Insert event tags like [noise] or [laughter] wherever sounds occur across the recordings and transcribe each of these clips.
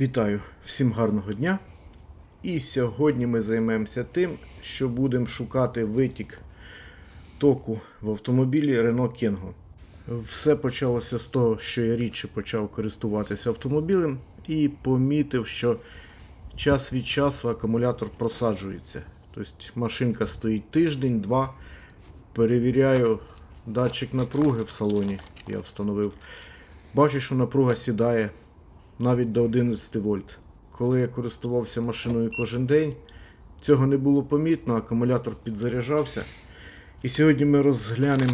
Вітаю всім гарного дня. І сьогодні ми займемося тим, що будемо шукати витік току в автомобілі Renault Kengo. Все почалося з того, що я рідше почав користуватися автомобілем і помітив, що час від часу акумулятор просаджується. Тобто машинка стоїть тиждень, два. Перевіряю датчик напруги в салоні, я встановив. Бачу, що напруга сідає навіть до 11 вольт. Коли я користувався машиною кожен день, цього не було помітно, акумулятор підзаряджався. І сьогодні ми розглянемо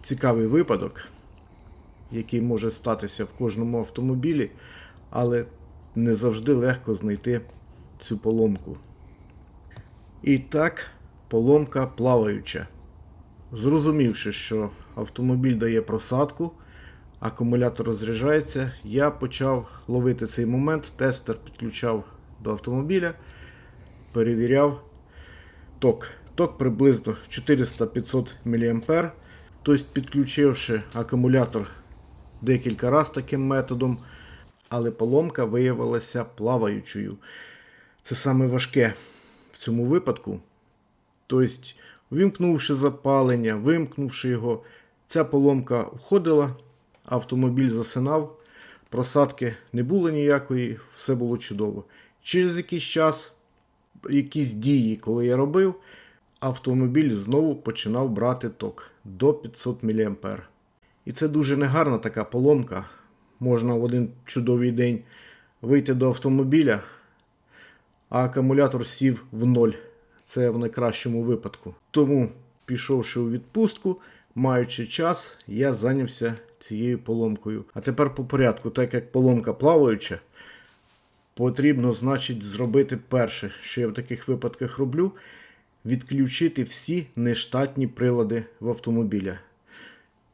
цікавий випадок, який може статися в кожному автомобілі, але не завжди легко знайти цю поломку. І так, поломка плаваюча. Зрозумівши, що автомобіль дає просадку, акумулятор розряджається, я почав ловити цей момент, тестер підключав до автомобіля, перевіряв ток. Ток приблизно 400-500 мА. Тобто, підключивши акумулятор декілька разів таким методом, але поломка виявилася плаваючою. Це саме важке в цьому випадку. Тобто, вимкнувши запалення, вимкнувши його, ця поломка входила, автомобіль засинав, просадки не було ніякої, все було чудово. Через якийсь час, якісь дії, коли я робив, автомобіль знову починав брати ток до 500 мА. І це дуже негарна така поломка. Можна в один чудовий день вийти до автомобіля, а акумулятор сів в ноль. Це в найкращому випадку. Тому, пішовши у відпустку, маючи час, я зайнявся цією поломкою. А тепер по порядку, так як поломка плаваюча, потрібно, значить, зробити перше, що я в таких випадках роблю, відключити всі нештатні прилади в автомобіля.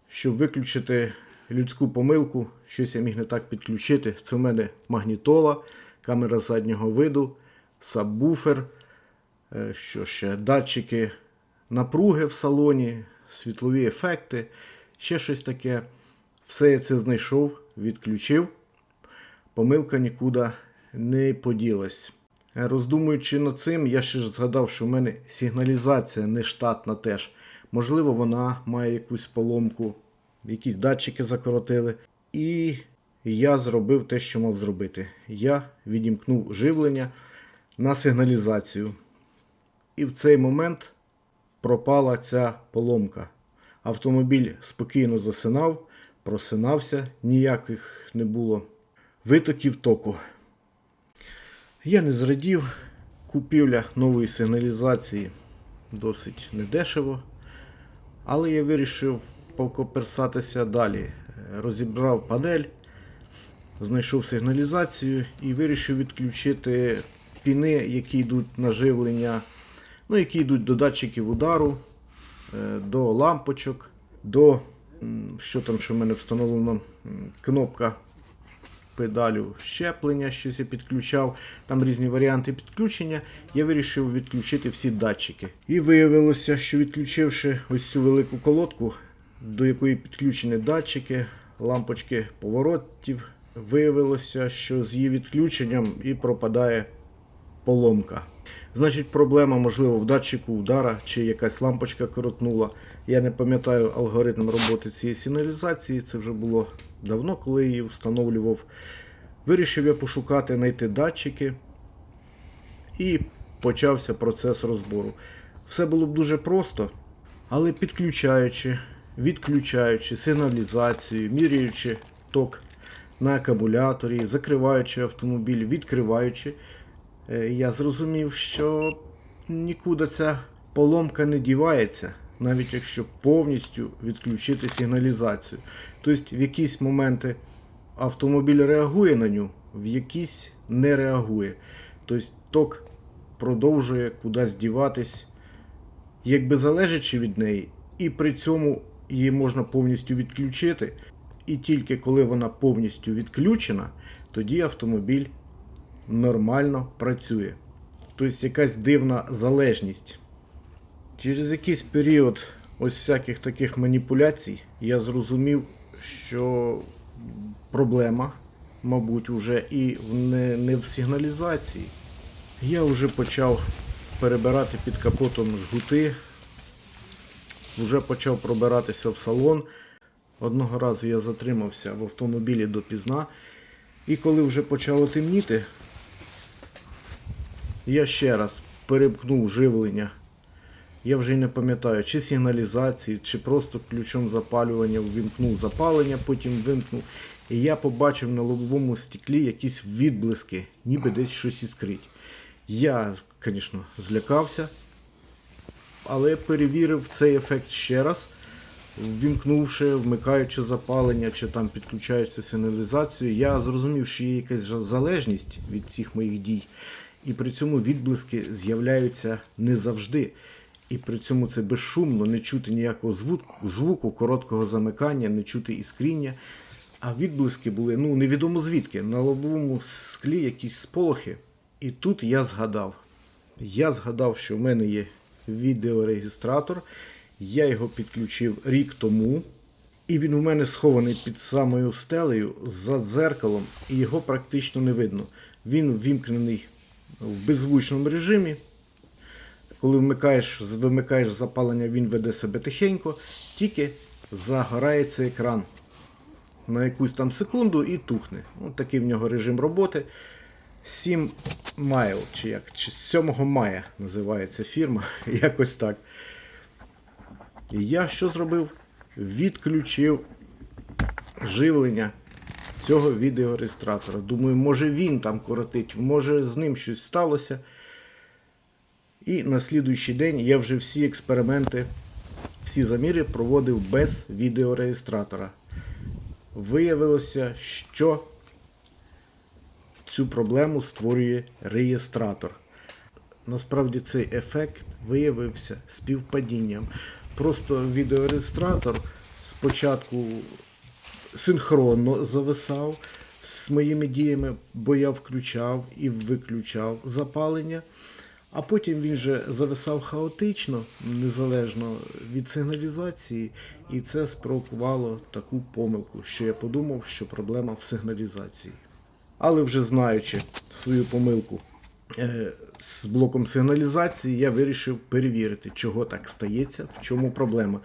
Щоб виключити людську помилку, щось я міг не так підключити. Це в мене магнітола, камера заднього виду, сабвуфер, е, що ще, датчики напруги в салоні, світлові ефекти, ще щось таке. Все я це знайшов, відключив. Помилка нікуди не поділась. Роздумуючи над цим, я ще ж згадав, що в мене сигналізація не штатна теж. Можливо, вона має якусь поломку, якісь датчики закоротили. І я зробив те, що мав зробити. Я відімкнув живлення на сигналізацію. І в цей момент пропала ця поломка. Автомобіль спокійно засинав, просинався, ніяких не було витоків току. Я не зрадів. Купівля нової сигналізації досить недешево. Але я вирішив покоперсатися далі. Розібрав панель, знайшов сигналізацію і вирішив відключити піни, які йдуть на живлення, ну, які йдуть до датчиків удару, е, до лампочок, до що там, що в мене встановлено, кнопка педалю щеплення, щось я підключав, там різні варіанти підключення. Я вирішив відключити всі датчики. І виявилося, що відключивши ось цю велику колодку, до якої підключені датчики, лампочки поворотів, виявилося, що з її відключенням і пропадає поломка. Значить, проблема, можливо, в датчику удара чи якась лампочка коротнула. Я не пам'ятаю алгоритм роботи цієї сигналізації. Це вже було давно, коли я її встановлював. Вирішив я пошукати, знайти датчики і почався процес розбору. Все було б дуже просто, але підключаючи, відключаючи сигналізацію, міряючи ток на акумуляторі, закриваючи автомобіль, відкриваючи, я зрозумів, що нікуди ця поломка не дівається, навіть якщо повністю відключити сигналізацію. Тобто в якісь моменти автомобіль реагує на нього, в якісь не реагує. Тобто ток продовжує кудись діватись, якби залежачи від неї, і при цьому її можна повністю відключити. І тільки коли вона повністю відключена, тоді автомобіль нормально працює. Тобто якась дивна залежність. Через якийсь період ось всяких таких маніпуляцій я зрозумів, що проблема мабуть, уже і не, не в сигналізації. Я вже почав перебирати під капотом жгути, вже почав пробиратися в салон. Одного разу я затримався в автомобілі допізна, і коли вже почало темніти, я ще раз перемкнув живлення. Я вже й не пам'ятаю, чи сигналізації, чи просто ключом запалювання ввімкнув запалення, потім вимкнув. І я побачив на лобовому стеклі якісь відблиски, ніби десь щось іскрить. Я, звісно, злякався, але перевірив цей ефект ще раз, ввімкнувши, вмикаючи запалення чи там підключаючи сигналізацію, я зрозумів, що є якась залежність від цих моїх дій. І при цьому відблиски з'являються не завжди. І при цьому це безшумно, не чути ніякого звуку, звуку короткого замикання, не чути іскріння. А відблиски були, ну, невідомо звідки, на лобовому склі якісь сполохи. І тут я згадав. Я згадав, що в мене є відеорегістратор. Я його підключив рік тому. І він у мене схований під самою стелею за дзеркалом, і його практично не видно. Він ввімкнений в беззвучному режимі. Коли вмикаєш, вимикаєш запалення, він веде себе тихенько, тільки загорається екран на якусь там секунду і тухне. Ось такий в нього режим роботи. 7 Mile, чи як, чи 7 мая називається фірма, [laughs] якось так. І я що зробив? Відключив живлення цього відеореєстратора. Думаю, може він там коротить, може з ним щось сталося. І на слідуючий день я вже всі експерименти, всі заміри проводив без відеореєстратора. Виявилося, що цю проблему створює реєстратор. Насправді цей ефект виявився співпадінням. Просто відеореєстратор спочатку синхронно зависав з моїми діями, бо я включав і виключав запалення. А потім він же зависав хаотично, незалежно від сигналізації, і це спровокувало таку помилку, що я подумав, що проблема в сигналізації. Але вже знаючи свою помилку е, з блоком сигналізації, я вирішив перевірити, чого так стається, в чому проблема.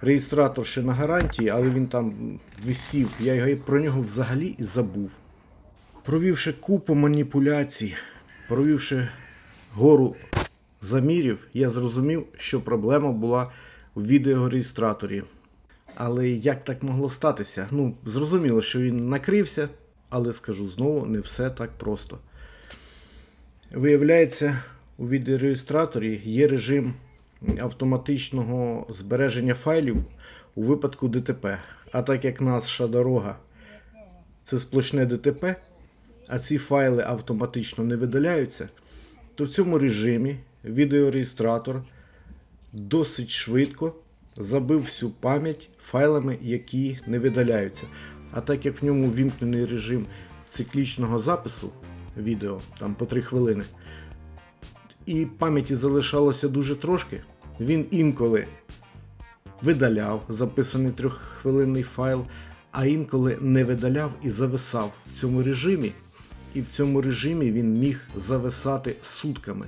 Реєстратор ще на гарантії, але він там висів. Я його- про нього взагалі і забув. Провівши купу маніпуляцій, провівши гору замірів, я зрозумів, що проблема була у відеореєстраторі. Але як так могло статися? Ну, зрозуміло, що він накрився, але скажу знову, не все так просто. Виявляється, у відеореєстраторі є режим автоматичного збереження файлів у випадку ДТП. А так як наша дорога це сплошне ДТП, а ці файли автоматично не видаляються, то в цьому режимі відеореєстратор досить швидко забив всю пам'ять файлами, які не видаляються. А так як в ньому вімкнений режим циклічного запису відео, там по 3 хвилини, і пам'яті залишалося дуже трошки, він інколи видаляв записаний трьоххвилинний файл, а інколи не видаляв і зависав в цьому режимі. І в цьому режимі він міг зависати сутками,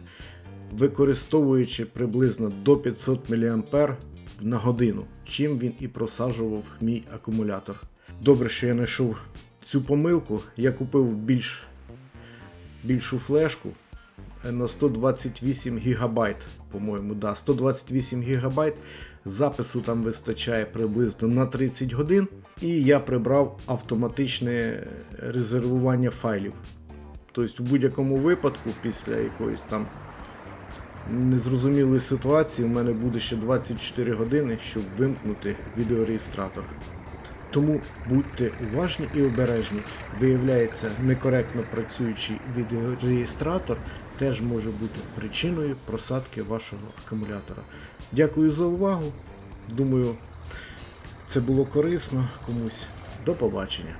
використовуючи приблизно до 500 мА на годину, чим він і просаджував мій акумулятор. Добре, що я знайшов цю помилку. Я купив більш, більшу флешку на 128 гігабайт, по-моєму, да, 128 гігабайт. Запису там вистачає приблизно на 30 годин. І я прибрав автоматичне резервування файлів. Тобто, в будь-якому випадку, після якоїсь там незрозумілої ситуації, у мене буде ще 24 години, щоб вимкнути відеореєстратор. Тому будьте уважні і обережні. Виявляється, некоректно працюючий відеореєстратор теж може бути причиною просадки вашого акумулятора. Дякую за увагу. Думаю, це було корисно комусь. До побачення.